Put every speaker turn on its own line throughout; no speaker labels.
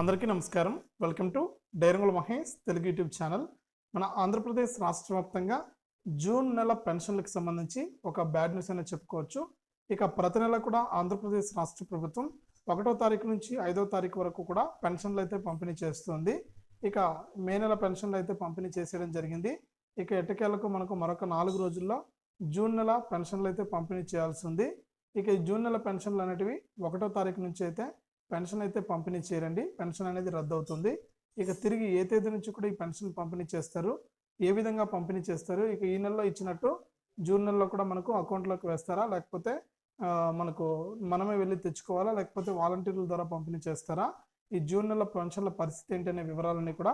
అందరికీ నమస్కారం. Welcome to డైరంగుల మహేష్ తెలుగు యూట్యూబ్ ఛానల్. మన ఆంధ్రప్రదేశ్ రాష్ట్ర వ్యాప్తంగా జూన్ నెల పెన్షన్లకు సంబంధించి ఒక బ్యాడ్ న్యూస్ అనేది చెప్పుకోవచ్చు. ఇక ప్రతి నెల కూడా ఆంధ్రప్రదేశ్ రాష్ట్ర ప్రభుత్వం ఒకటో తారీఖు నుంచి ఐదో తారీఖు వరకు కూడా పెన్షన్లు అయితే పంపిణీ చేస్తుంది. ఇక మే నెల పెన్షన్లు అయితే పంపిణీ చేసేయడం జరిగింది. ఇక ఎట్టకేలకు మనకు మరొక నాలుగు రోజుల్లో జూన్ నెల పెన్షన్లు అయితే పంపిణీ చేయాల్సి ఉంది. ఇక జూన్ నెల పెన్షన్లు అనేటివి ఒకటో తారీఖు నుంచి అయితే పెన్షన్ అయితే పంపిణీ చేయరండి. పెన్షన్ అనేది రద్దు అవుతుంది ఇక తిరిగి ఏ తేదీ నుంచి కూడా ఈ పెన్షన్ పంపిణీ చేస్తారు. ఏ విధంగా పంపిణీ చేస్తారు? ఇక ఈ నెలలో ఇచ్చినట్టు జూన్ నెలలో కూడా మనకు అకౌంట్లోకి వేస్తారా? లేకపోతే మనకు మనమే వెళ్ళి తెచ్చుకోవాలా? లేకపోతే వాలంటీర్ల ద్వారా పంపిణీ చేస్తారా? ఈ జూన్ నెల పెన్షన్ల పరిస్థితి ఏంటనే వివరాలన్నీ కూడా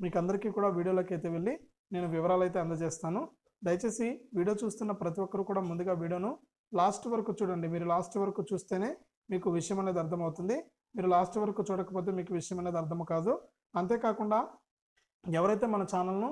మీకు అందరికీ కూడా వీడియోలోకి అయితే వెళ్ళి నేను వివరాలు అయితే అందజేస్తాను. దయచేసి వీడియో చూస్తున్న ప్రతి ఒక్కరు కూడా ముందుగా వీడియోను లాస్ట్ వరకు చూడండి. మీరు లాస్ట్ వరకు చూస్తేనే మీకు విషయం అనేది అర్థమవుతుంది. మీరు లాస్ట్ వరకు చూడకపోతే మీకు విషయం అనేది అర్థం కాదు. అంతేకాకుండా ఎవరైతే మన ఛానల్ను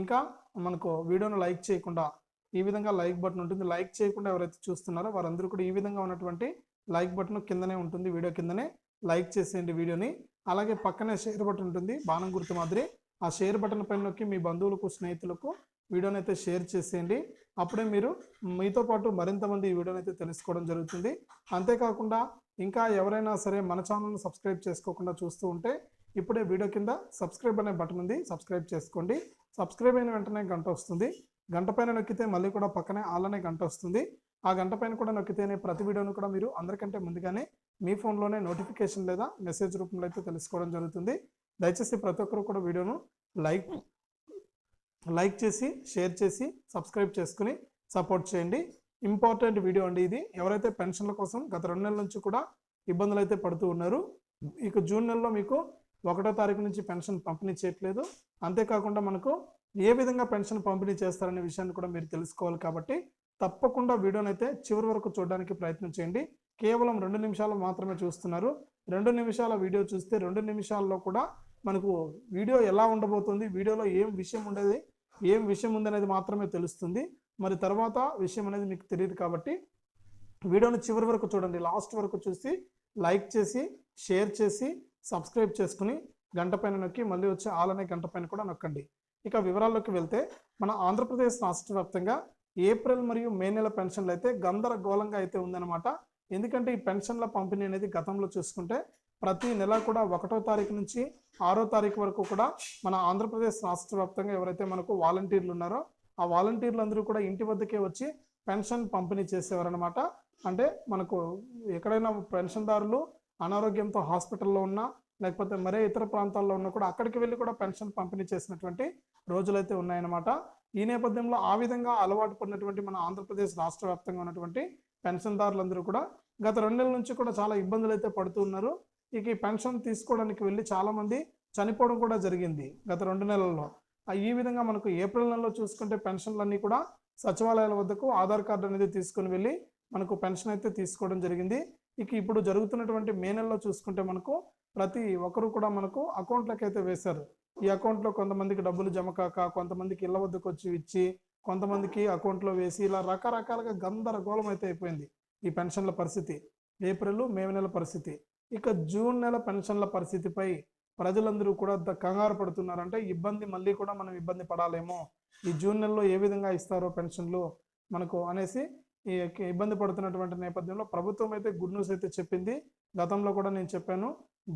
ఇంకా మనకు వీడియోను లైక్ చేయకుండా ఈ విధంగా లైక్ బటన్ ఉంటుంది. లైక్ చేయకుండా ఎవరైతే చూస్తున్నారో వారందరూ కూడా ఈ విధంగా ఉన్నటువంటి లైక్ బటన్ కిందనే ఉంటుంది వీడియో కిందనే లైక్ చేసేయండి వీడియోని. అలాగే పక్కనే షేర్ బటన్ ఉంటుంది బాణం గుర్తు మాదిరి. ఆ షేర్ బటన్ పైన నొక్కి మీ బంధువులకు స్నేహితులకు వీడియోని అయితే షేర్ చేసేయండి. అప్పుడే మీరు మీతో పాటు మరింత మంది ఈ వీడియోని అయితే తెలుసుకోవడం జరుగుతుంది. అంతేకాకుండా ఇంకా ఎవరైనా సరే మన ఛానల్ను సబ్స్క్రైబ్ చేసుకోకుండా చూస్తూ ఉంటే ఇప్పుడే వీడియో కింద సబ్స్క్రైబ్ అనే బటన్ ఉంది. సబ్స్క్రైబ్ చేసుకోండి. సబ్స్క్రైబ్ అయిన వెంటనే గంట వస్తుంది. గంట పైన నొక్కితే మళ్ళీ కూడా పక్కనే అలానే గంట వస్తుంది. ఆ గంట పైన కూడా నొక్కితేనే ప్రతి వీడియోను కూడా మీరు అందరికంటే ముందుగానే మీ ఫోన్లోనే నోటిఫికేషన్ లేదా మెసేజ్ రూపంలో అయితే తెలుసుకోవడం జరుగుతుంది. దయచేసి ప్రతి ఒక్కరు కూడా వీడియోను లైక్ లైక్ చేసి షేర్ చేసి సబ్స్క్రైబ్ చేసుకుని సపోర్ట్ చేయండి. ఇంపార్టెంట్ వీడియో అండి ఇది. ఎవరైతే పెన్షన్ల కోసం గత రెండు నెలల నుంచి కూడా ఇబ్బందులు అయితే పడుతూ ఉన్నారు ఇక జూన్ నెలలో మీకు ఒకటో తారీఖు నుంచి పెన్షన్ పంపిణీ చేయట్లేదు. అంతేకాకుండా మనకు ఏ విధంగా పెన్షన్ పంపిణీ చేస్తారనే విషయాన్ని కూడా మీరు తెలుసుకోవాలి కాబట్టి తప్పకుండా వీడియోని అయితే చివరి వరకు చూడడానికి ప్రయత్నం చేయండి. కేవలం రెండు నిమిషాలు మాత్రమే చూస్తున్నారు. రెండు నిమిషాల వీడియో చూస్తే రెండు నిమిషాల్లో కూడా మనకు వీడియో ఎలా ఉండబోతుంది వీడియోలో ఏం విషయం ఉండేది ఏం విషయం ఉందనేది మాత్రమే తెలుస్తుంది. మరి తర్వాత విషయం అనేది మీకు తెలియదు కాబట్టి వీడియోని చివరి వరకు చూడండి. లాస్ట్ వరకు చూసి లైక్ చేసి షేర్ చేసి సబ్స్క్రైబ్ చేసుకుని గంట పైన నొక్కి మళ్ళీ వచ్చే ఆల్ అనే గంట పైన కూడా నొక్కండి. ఇక వివరాల్లోకి వెళ్తే మన ఆంధ్రప్రదేశ్ రాష్ట్ర వ్యాప్తంగా ఏప్రిల్ మరియు మే నెల పెన్షన్లు అయితే గందరగోళంగా అయితే ఉందన్నమాట. ఎందుకంటే ఈ పెన్షన్ల పంపిణీ అనేది గతంలో చూసుకుంటే ప్రతి నెల కూడా ఒకటో తారీఖు నుంచి ఆరో తారీఖు వరకు కూడా మన ఆంధ్రప్రదేశ్ రాష్ట్ర వ్యాప్తంగా ఎవరైతే మనకు వాలంటీర్లు ఉన్నారో ఆ వాలంటీర్లు అందరూ కూడా ఇంటి వద్దకే వచ్చి పెన్షన్ పంపిణీ చేసేవారనమాట అంటే మనకు ఎక్కడైనా పెన్షన్దారులు అనారోగ్యంతో హాస్పిటల్లో ఉన్నా లేకపోతే మరే ఇతర ప్రాంతాల్లో ఉన్నా కూడా అక్కడికి వెళ్ళి కూడా పెన్షన్ పంపిణీ చేసినటువంటి రోజులైతే ఉన్నాయన్నమాట. ఈ నేపథ్యంలో ఆ విధంగా అలవాటు పడినటువంటి మన ఆంధ్రప్రదేశ్ రాష్ట్ర వ్యాప్తంగా ఉన్నటువంటి పెన్షన్దారులందరూ కూడా గత రెండు నెలల నుంచి కూడా చాలా ఇబ్బందులు అయితే పడుతున్నారు ఇక ఈ పెన్షన్ తీసుకోవడానికి వెళ్ళి చాలామంది చనిపోవడం కూడా జరిగింది గత రెండు నెలల్లో. ఈ విధంగా మనకు ఏప్రిల్ నెలలో చూసుకుంటే పెన్షన్లన్నీ కూడా సచివాలయాల వద్దకు ఆధార్ కార్డు అనేది తీసుకుని వెళ్ళి మనకు పెన్షన్ అయితే తీసుకోవడం జరిగింది. ఇక ఇప్పుడు జరుగుతున్నటువంటి మే నెలలో చూసుకుంటే మనకు ప్రతి ఒక్కరు కూడా మనకు అకౌంట్లకు అయితే వేశారు. ఈ అకౌంట్లో కొంతమందికి డబ్బులు జమ కాక కొంతమందికి ఇళ్ళ వద్దకు వచ్చి ఇచ్చి కొంతమందికి అకౌంట్లో వేసి ఇలా రకరకాలుగా గందరగోళం అయితే అయిపోయింది ఈ పెన్షన్ల పరిస్థితి. ఏప్రిల్ మే నెల పరిస్థితి. ఇక జూన్ నెల పెన్షన్ల పరిస్థితిపై ప్రజలందరూ కూడా ద- కంగారు పడుతున్నారంటే ఇబ్బంది మళ్ళీ కూడా మనం ఇబ్బంది పడాలేమో. ఈ జూన్ నెలలో ఏ విధంగా ఇస్తారో పెన్షన్లు మనకు అనేసి ఈ యొక్క ఇబ్బంది పడుతున్నటువంటి నేపథ్యంలో ప్రభుత్వం అయితే గుడ్ న్యూస్ అయితే చెప్పింది. గతంలో కూడా నేను చెప్పాను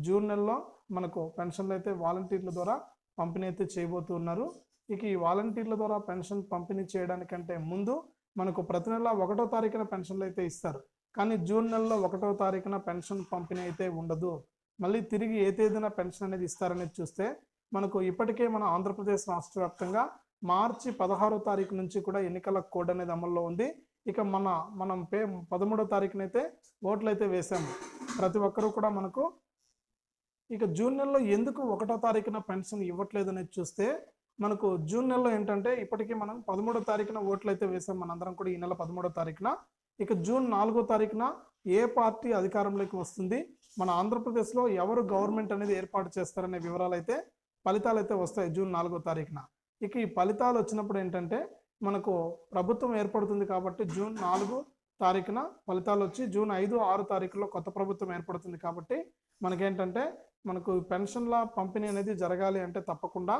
జూన్ నెలలో మనకు పెన్షన్లు అయితే వాలంటీర్ల ద్వారా పంపిణీ అయితే చేయబోతున్నారు ఇక ఈ వాలంటీర్ల ద్వారా పెన్షన్ పంపిణీ చేయడానికంటే ముందు మనకు ప్రతి నెల ఒకటో తారీఖున పెన్షన్లు అయితే ఇస్తారు. కానీ జూన్ నెలలో ఒకటో తారీఖున పెన్షన్ పంపిణీ అయితే ఉండదు. మళ్ళీ తిరిగి ఏ తేదీన పెన్షన్ అనేది ఇస్తారనేది చూస్తే మనకు ఇప్పటికే మన ఆంధ్రప్రదేశ్ రాష్ట్ర వ్యాప్తంగా మార్చి పదహారో తారీఖు నుంచి కూడా ఎన్నికల కోడ్ అనేది అమల్లో ఉంది. ఇక మన మనం పే పదమూడో తారీఖునైతే ఓట్లు అయితే వేసాము ప్రతి ఒక్కరూ కూడా మనకు ఇక జూన్ నెలలో ఎందుకు ఒకటో తారీఖున పెన్షన్ ఇవ్వట్లేదు అనేది చూస్తే మనకు జూన్ నెలలో ఏంటంటే ఇప్పటికీ మనం పదమూడో తారీఖున ఓట్లు అయితే వేసాం మనందరం కూడా ఈ నెల పదమూడో తారీఖున. ఇక జూన్ నాలుగో తారీఖున ఏ పార్టీ అధికారంలోకి వస్తుంది? మన ఆంధ్రప్రదేశ్లో ఎవరు గవర్నమెంట్ అనేది ఏర్పాటు చేస్తారనే వివరాలు అయితే ఫలితాలు అయితే వస్తాయి జూన్ నాలుగో తారీఖున. ఇక ఈ ఫలితాలు వచ్చినప్పుడు ఏంటంటే మనకు ప్రభుత్వం ఏర్పడుతుంది కాబట్టి జూన్ నాలుగు తారీఖున ఫలితాలు వచ్చి జూన్ ఐదు ఆరు తారీఖులో కొత్త ప్రభుత్వం ఏర్పడుతుంది కాబట్టి మనకేంటంటే మనకు పెన్షన్ల పంపిణీ అనేది జరగాలి అంటే తప్పకుండా.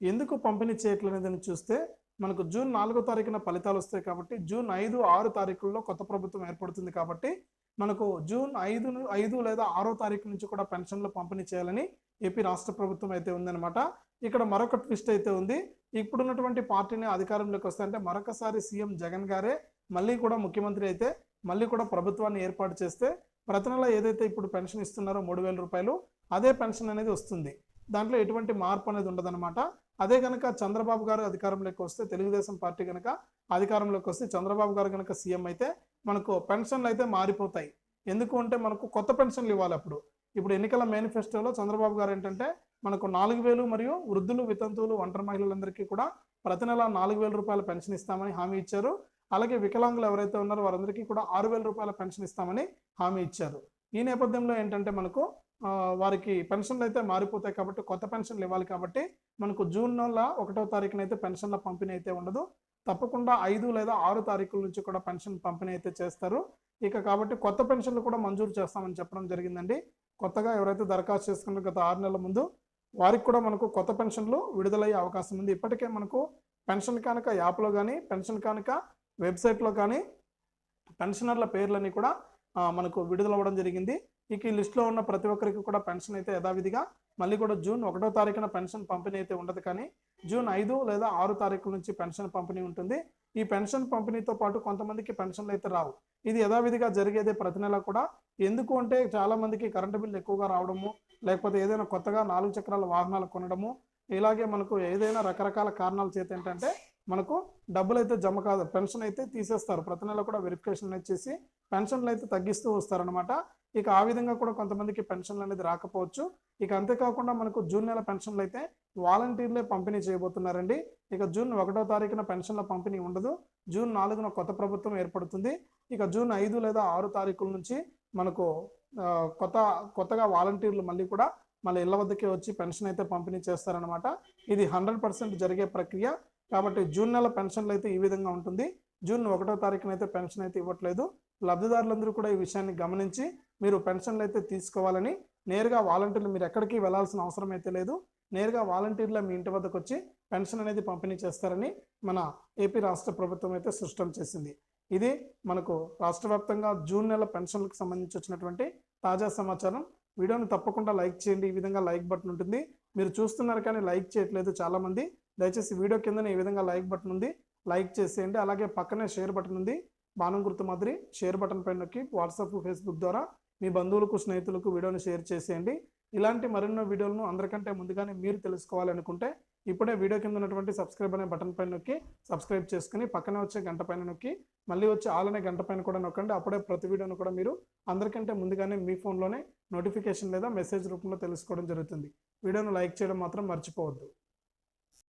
ఎందుకు పంపిణీ చేయట్లేదని చూస్తే మనకు జూన్ నాలుగో తారీఖున ఫలితాలు వస్తాయి కాబట్టి జూన్ ఐదు ఆరు తారీఖుల్లో కొత్త ప్రభుత్వం ఏర్పడుతుంది కాబట్టి మనకు జూన్ ఐదు ఐదు లేదా ఆరో తారీఖు నుంచి కూడా పెన్షన్లు పంపిణీ చేయాలని ఏపీ రాష్ట్ర ప్రభుత్వం అయితే ఉందన్నమాట. ఇక్కడ మరొక ట్విస్ట్ అయితే ఉంది. ఇప్పుడున్నటువంటి పార్టీని అధికారంలోకి వస్తే అంటే మరొకసారి సీఎం జగన్ గారే మళ్ళీ కూడా ముఖ్యమంత్రి అయితే మళ్ళీ కూడా ప్రభుత్వాన్ని ఏర్పాటు చేస్తే ప్రతి నెల ఏదైతే ఇప్పుడు పెన్షన్ ఇస్తున్నారో మూడు వేల రూపాయలు అదే పెన్షన్ అనేది వస్తుంది. దాంట్లో ఎటువంటి మార్పు అనేది ఉండదన్నమాట. అదే కనుక చంద్రబాబు గారు అధికారంలోకి వస్తే తెలుగుదేశం పార్టీ కనుక అధికారంలోకి వస్తే చంద్రబాబు గారు కనుక సీఎం అయితే మనకు పెన్షన్లు అయితే మారిపోతాయి. ఎందుకు అంటే మనకు కొత్త పెన్షన్లు ఇవ్వాలి అప్పుడు. ఇప్పుడు ఎన్నికల మేనిఫెస్టోలో చంద్రబాబు గారు ఏంటంటే మనకు నాలుగు వేలు మరియు వృద్ధులు వితంతువులు ఒంటరి మహిళలందరికీ కూడా ప్రతి నెల నాలుగు వేల రూపాయల పెన్షన్ ఇస్తామని హామీ ఇచ్చారు. అలాగే వికలాంగులు ఎవరైతే ఉన్నారో వారందరికీ కూడా ఆరు వేల రూపాయల పెన్షన్ ఇస్తామని హామీ ఇచ్చారు. ఈ నేపథ్యంలో ఏంటంటే మనకు వారికి పెన్షన్లు అయితే మారిపోతాయి కాబట్టి కొత్త పెన్షన్లు ఇవ్వాలి కాబట్టి మనకు జూన్ నెల ఒకటో తారీఖున అయితే పెన్షన్ల పంపిణీ అయితే ఉండదు. తప్పకుండా ఐదు లేదా ఆరు తారీఖుల నుంచి కూడా పెన్షన్ పంపిణీ అయితే చేస్తారు. ఇక కాబట్టి కొత్త పెన్షన్లు కూడా మంజూరు చేస్తామని చెప్పడం జరిగిందండి. కొత్తగా ఎవరైతే దరఖాస్తు చేసుకున్న గత ఆరు నెలల ముందు వారికి కూడా మనకు కొత్త పెన్షన్లు విడుదలయ్యే అవకాశం ఉంది. ఇప్పటికే మనకు పెన్షన్ కానుక యాప్లో కానీ పెన్షన్ కానుక వెబ్సైట్లో కానీ పెన్షనర్ల పేర్లన్నీ కూడా మనకు విడుదలవ్వడం జరిగింది. ఇక ఈ లిస్టులో ఉన్న ప్రతి ఒక్కరికి కూడా పెన్షన్ అయితే యథావిధిగా మళ్ళీ కూడా జూన్ ఒకటో తారీఖున పెన్షన్ పంపిణీ అయితే ఉండదు కానీ జూన్ ఐదు లేదా ఆరు తారీఖుల నుంచి పెన్షన్ పంపిణీ ఉంటుంది. ఈ పెన్షన్ పంపిణీతో పాటు కొంతమందికి పెన్షన్లు అయితే రావు. ఇది యథావిధిగా జరిగేదే ప్రతి నెల కూడా. ఎందుకు అంటే చాలా మందికి కరెంటు బిల్లు ఎక్కువగా రావడము లేకపోతే ఏదైనా కొత్తగా నాలుగు చక్రాల వాహనాలు కొనడము ఇలాగే మనకు ఏదైనా రకరకాల కారణాల చేత ఏంటంటే మనకు డబ్బులు అయితే జమ కాదు పెన్షన్ అయితే తీసేస్తారు. ప్రతి నెల కూడా వెరిఫికేషన్ అనేది చేసి పెన్షన్లు అయితే తగ్గిస్తూ వస్తారనమాట ఇక ఆ విధంగా కూడా కొంతమందికి పెన్షన్లు అనేది రాకపోవచ్చు. ఇక అంతేకాకుండా మనకు జూన్ నెల పెన్షన్లు అయితే వాలంటీర్లే పంపిణీ చేయబోతున్నారండి. ఇక జూన్ ఒకటో తారీఖున పెన్షన్ల పంపిణీ ఉండదు. జూన్ నాలుగున కొత్త ప్రభుత్వం ఏర్పడుతుంది. ఇక జూన్ ఐదు లేదా ఆరు తారీఖుల నుంచి మనకు కొత్త కొత్తగా వాలంటీర్లు మళ్ళీ కూడా మళ్ళీ ఇళ్ళ వద్దకే వచ్చి పెన్షన్ అయితే పంపిణీ చేస్తారనమాట ఇది హండ్రెడ్ పర్సెంట్ జరిగే ప్రక్రియ. కాబట్టి జూన్ నెల పెన్షన్లు అయితే ఈ విధంగా ఉంటుంది. జూన్ ఒకటో తారీఖున అయితే పెన్షన్ అయితే ఇవ్వట్లేదు. లబ్ధిదారులందరూ కూడా ఈ విషయాన్ని గమనించి మీరు పెన్షన్లు అయితే తీసుకోవాలని నేరుగా వాలంటీర్లు మీరు ఎక్కడికి వెళ్ళాల్సిన అవసరం అయితే లేదు. నేరుగా వాలంటీర్ల మీ ఇంటి వద్దకు వచ్చి పెన్షన్ అనేది పంపిణీ చేస్తారని మన ఏపీ రాష్ట్ర ప్రభుత్వం అయితే స్పష్టం చేసింది. ఇది మనకు రాష్ట్ర వ్యాప్తంగా జూన్ నెల పెన్షన్లకు సంబంధించి వచ్చినటువంటి తాజా సమాచారం. వీడియోని తప్పకుండా లైక్ చేయండి. ఈ విధంగా లైక్ బటన్ ఉంటుంది. మీరు చూస్తున్నారు కానీ లైక్ చేయట్లేదు చాలామంది. దయచేసి వీడియో కింద ఈ విధంగా లైక్ బటన్ ఉంది. లైక్ చేసేయండి. అలాగే పక్కనే షేర్ బటన్ ఉంది. బాణం గుర్తు మాదిరి షేర్ బటన్ పైన నొక్కి వాట్సాప్ ఫేస్బుక్ ద్వారా మీ బంధువులకు స్నేహితులకు వీడియోని షేర్ చేసేయండి. ఇలాంటి మరెన్నో వీడియోలను అందరికంటే ముందుగానే మీరు తెలుసుకోవాలనుకుంటే ఇప్పుడే వీడియో కింద ఉన్నటువంటి సబ్స్క్రైబ్ అనే బటన్ పైన నొక్కి సబ్స్క్రైబ్ చేసుకుని పక్కనే వచ్చే గంట పైన నొక్కి మళ్ళీ వచ్చే ఆల్ అనే గంట పైన కూడా నొక్కండి. అప్పుడే ప్రతి వీడియోను కూడా మీరు అందరికంటే ముందుగానే మీ ఫోన్లోనే నోటిఫికేషన్ లేదా మెసేజ్ రూపంలో తెలుసుకోవడం జరుగుతుంది. వీడియోను లైక్ చేయడం మాత్రం మర్చిపోవద్దు.